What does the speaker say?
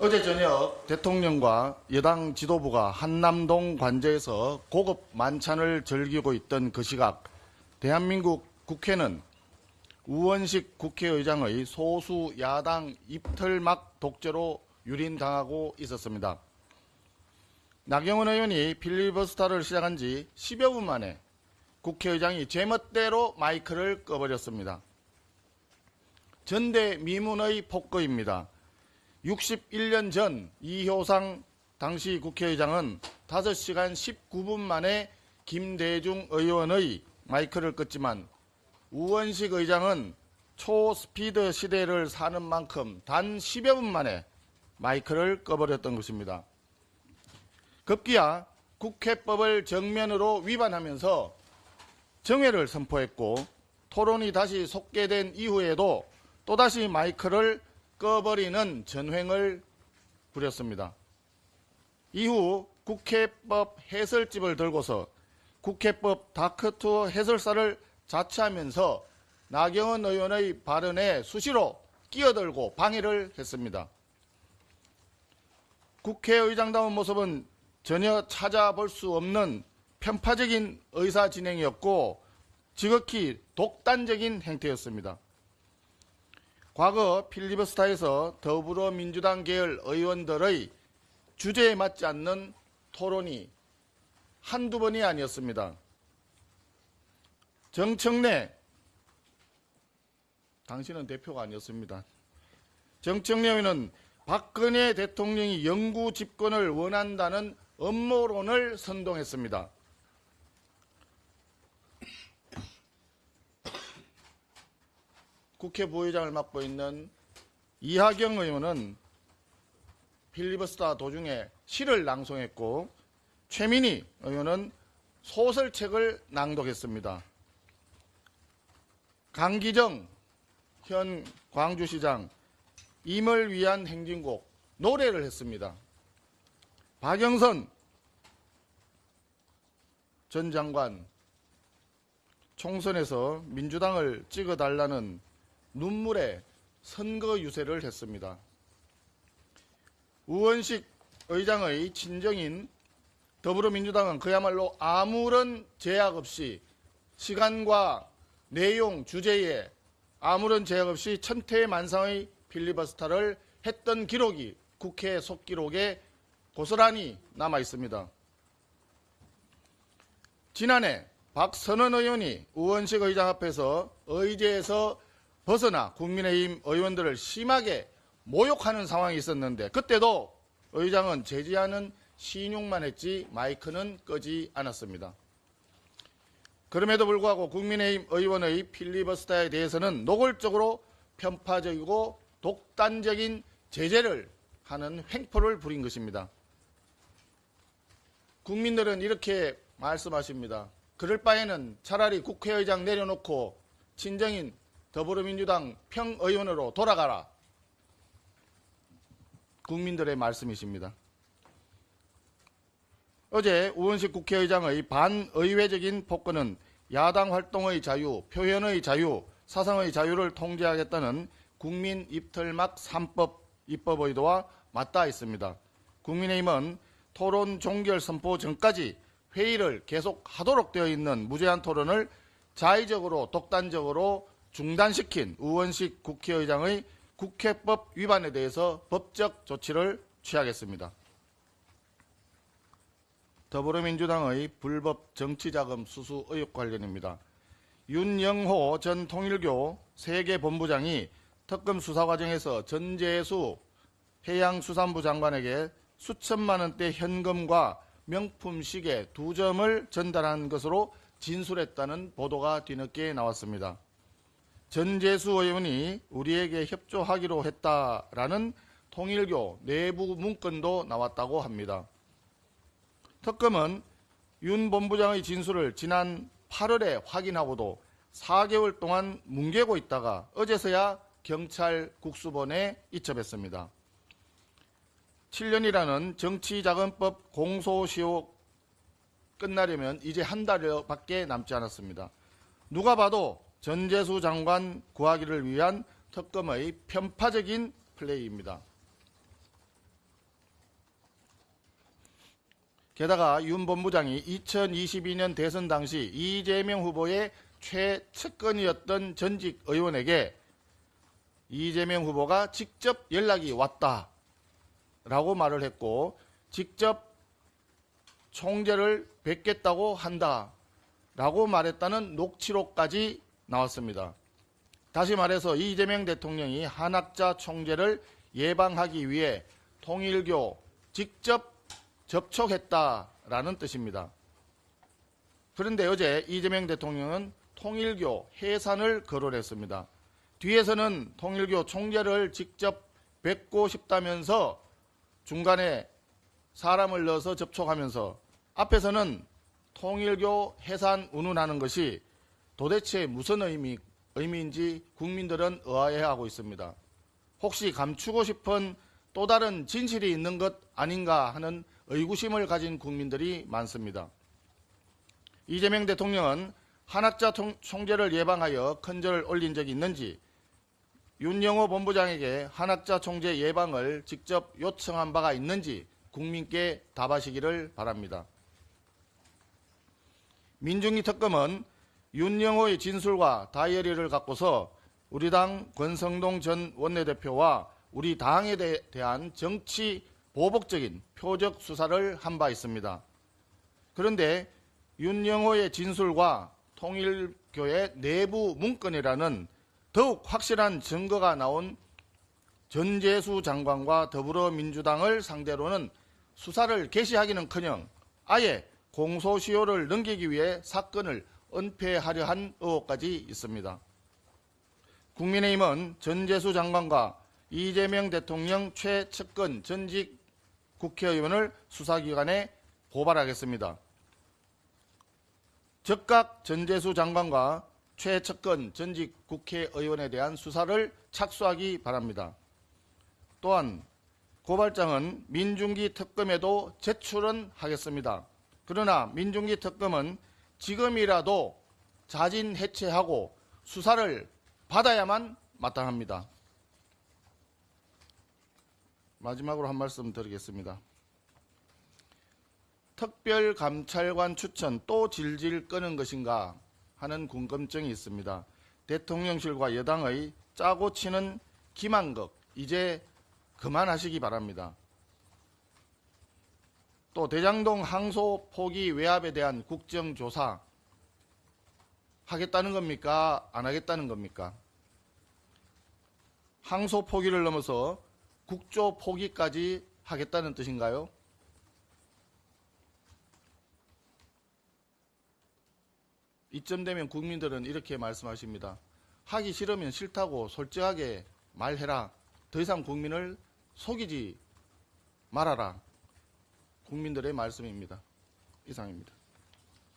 어제 저녁 대통령과 여당 지도부가 한남동 관저에서 고급 만찬을 즐기고 있던 그 시각 대한민국 국회는 우원식 국회의장의 소수 야당 입틀막 독재로 유린당하고 있었습니다. 나경원 의원이 필리버스터를 시작한 지 10여 분 만에 국회의장이 제멋대로 마이크를 꺼버렸습니다. 전대 미문의 폭거입니다. 61년 전 이효상 당시 국회의장은 5시간 19분 만에 김대중 의원의 마이크를 껐지만 우원식 의장은 초스피드 시대를 사는 만큼 단 10여 분 만에 마이크를 꺼버렸던 것입니다. 급기야 국회법을 정면으로 위반하면서 정회를 선포했고 토론이 다시 속개된 이후에도 또다시 마이크를 꺼버리는 전횡을 부렸습니다. 이후 국회법 해설집을 들고서 국회법 다크투어 해설사를 자처하면서 나경원 의원의 발언에 수시로 끼어들고 방해를 했습니다. 국회의장다운 모습은 전혀 찾아볼 수 없는 편파적인 의사 진행이었고 지극히 독단적인 행태였습니다. 과거 필리버스타에서 더불어민주당 계열 의원들의 주제에 맞지 않는 토론이 한두 번이 아니었습니다. 정청래, 당신은 대표가 아니었습니다. 정청래 의원은 박근혜 대통령이 영구 집권을 원한다는 음모론을 선동했습니다. 국회 부의장을 맡고 있는 이하경 의원은 필리버스터 도중에 시를 낭송했고 최민희 의원은 소설책을 낭독했습니다. 강기정 현 광주시장 임을 위한 행진곡 노래를 했습니다. 박영선 전 장관 총선에서 민주당을 찍어달라는 눈물의 선거 유세를 했습니다. 우원식 의장의 친정인 더불어민주당은 그야말로 아무런 제약 없이 시간과 내용, 주제에 아무런 제약 없이 천태만상의 필리버스터를 했던 기록이 국회 속기록에 고스란히 남아 있습니다. 지난해 박선원 의원이 우원식 의장 앞에서 의제에서 벗어나 국민의힘 의원들을 심하게 모욕하는 상황이 있었는데 그때도 의장은 제지하는 신용만 했지 마이크는 끄지 않았습니다. 그럼에도 불구하고 국민의힘 의원의 필리버스터에 대해서는 노골적으로 편파적이고 독단적인 제재를 하는 횡포를 부린 것입니다. 국민들은 이렇게 말씀하십니다. 그럴 바에는 차라리 국회의장 내려놓고 친정인 더불어민주당 평의원으로 돌아가라. 국민들의 말씀이십니다. 어제 우원식 국회의장의 반의회적인 폭거는 야당 활동의 자유, 표현의 자유, 사상의 자유를 통제하겠다는 국민 입틀막 3법 입법 의도와 맞닿아 있습니다. 국민의힘은 토론 종결 선포 전까지 회의를 계속하도록 되어 있는 무제한 토론을 자의적으로 독단적으로 중단시킨 우원식 국회의장의 국회법 위반에 대해서 법적 조치를 취하겠습니다. 더불어민주당의 불법 정치자금 수수 의혹 관련입니다. 윤영호 전 통일교 세계본부장이 특검 수사 과정에서 전재수 해양수산부 장관에게 수천만 원대 현금과 명품 시계 두 점을 전달한 것으로 진술했다는 보도가 뒤늦게 나왔습니다. 전재수 의원이 우리에게 협조하기로 했다라는 통일교 내부 문건도 나왔다고 합니다. 특검은 윤 본부장의 진술을 지난 8월에 확인하고도 4개월 동안 뭉개고 있다가 어제서야 경찰 국수본에 이첩했습니다. 7년이라는 정치자금법 공소시효 끝나려면 이제 한 달여밖에 남지 않았습니다. 누가 봐도 전재수 장관 구하기를 위한 특검의 편파적인 플레이입니다. 게다가 윤 본부장이 2022년 대선 당시 이재명 후보의 최측근이었던 전직 의원에게 이재명 후보가 직접 연락이 왔다 라고 말을 했고 직접 총재를 뵙겠다고 한다 라고 말했다는 녹취록까지 나왔습니다. 다시 말해서 이재명 대통령이 한학자 총재를 예방하기 위해 통일교 직접 접촉했다라는 뜻입니다. 그런데 어제 이재명 대통령은 통일교 해산을 거론했습니다. 뒤에서는 통일교 총재를 직접 뵙고 싶다면서 중간에 사람을 넣어서 접촉하면서 앞에서는 통일교 해산 운운하는 것이 도대체 무슨 의미, 의미인지 국민들은 의아해하고 있습니다. 혹시 감추고 싶은 또 다른 진실이 있는 것 아닌가 하는 의구심을 가진 국민들이 많습니다. 이재명 대통령은 한학자 총- 총재를 예방하여 큰절을 올린 적이 있는지 윤영호 본부장에게 한학자 총재 예방을 직접 요청한 바가 있는지 국민께 답하시기를 바랍니다. 민중이 특검은 윤영호의 진술과 다이어리를 갖고서 우리 당 권성동 전 원내대표와 우리 당에 대- 대한 정치 보복적인 표적 수사를 한 바 있습니다. 그런데 윤영호의 진술과 통일교의 내부 문건이라는 더욱 확실한 증거가 나온 전재수 장관과 더불어민주당을 상대로는 수사를 개시하기는커녕 아예 공소시효를 넘기기 위해 사건을 은폐하려 한 의혹까지 있습니다. 국민의힘은 전재수 장관과 이재명 대통령 최측근 전직 국회의원을 수사기관에 고발하겠습니다. 즉각 전재수 장관과 최측근 전직 국회의원에 대한 수사를 착수하기 바랍니다. 또한 고발장은 민중기 특검에도 제출은 하겠습니다. 그러나 민중기 특검은 지금이라도 자진 해체하고 수사를 받아야만 마땅합니다. 마지막으로 한 말씀 드리겠습니다. 특별감찰관 추천 또 질질 끄는 것인가 하는 궁금증이 있습니다. 대통령실과 여당의 짜고 치는 기만극 이제 그만하시기 바랍니다. 또 대장동 항소 포기 외압에 대한 국정조사 하겠다는 겁니까? 안 하겠다는 겁니까? 항소 포기를 넘어서 국조 포기까지 하겠다는 뜻인가요? 이쯤 되면 국민들은 이렇게 말씀하십니다. 하기 싫으면 싫다고 솔직하게 말해라. 더 이상 국민을 속이지 말아라. 국민들의 말씀입니다. 이상입니다.